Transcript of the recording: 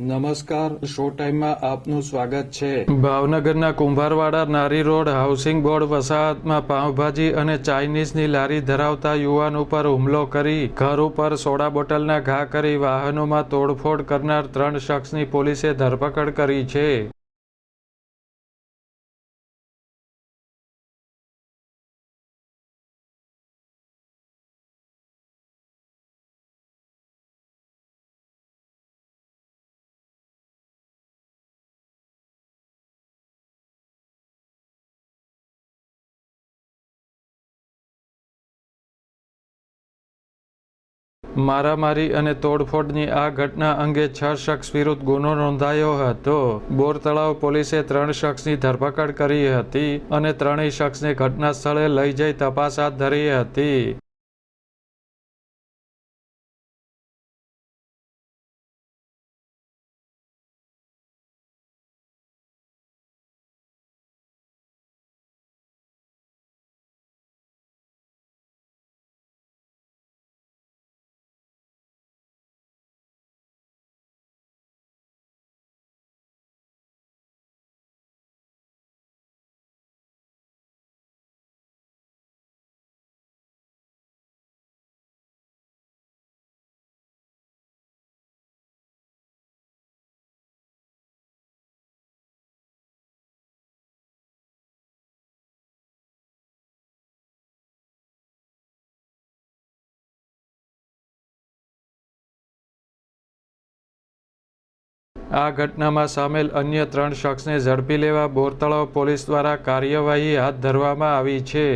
નમસ્કાર, શો ટાઈમમાં આપનું સ્વાગત છે. ભાવનગરના Kumbharwada Nari road housing board વસાહતમાં pav bhaji અને ચાઇનીઝની લારી ધરાવતા યુવાન ઉપર હુમલો કરી, ઘર ઉપર સોડા બોટલના ઘા કરી વાહનોમાં તોડફોડ કરનાર ત્રણ શખ્સની પોલીસે ધરપકડ કરી છે. મારામારી અને તોડફોડની આ ઘટના અંગે છ શખ્સ વિરુદ્ધ ગુનો નોંધાયો હતો. બોર તળાવ પોલીસે ત્રણ શખ્સની ધરપકડ કરી હતી અને ત્રણેય શખ્સને ઘટના સ્થળે લઈ જઈ તપાસ હાથ ધરી હતી. આ ઘટનામાં સામેલ અન્ય ત્રણ શખ્સને ઝડપી લેવા બોરતળાવ પોલીસ દ્વારા કાર્યવાહી હાથ ધરવામાં આવી છે.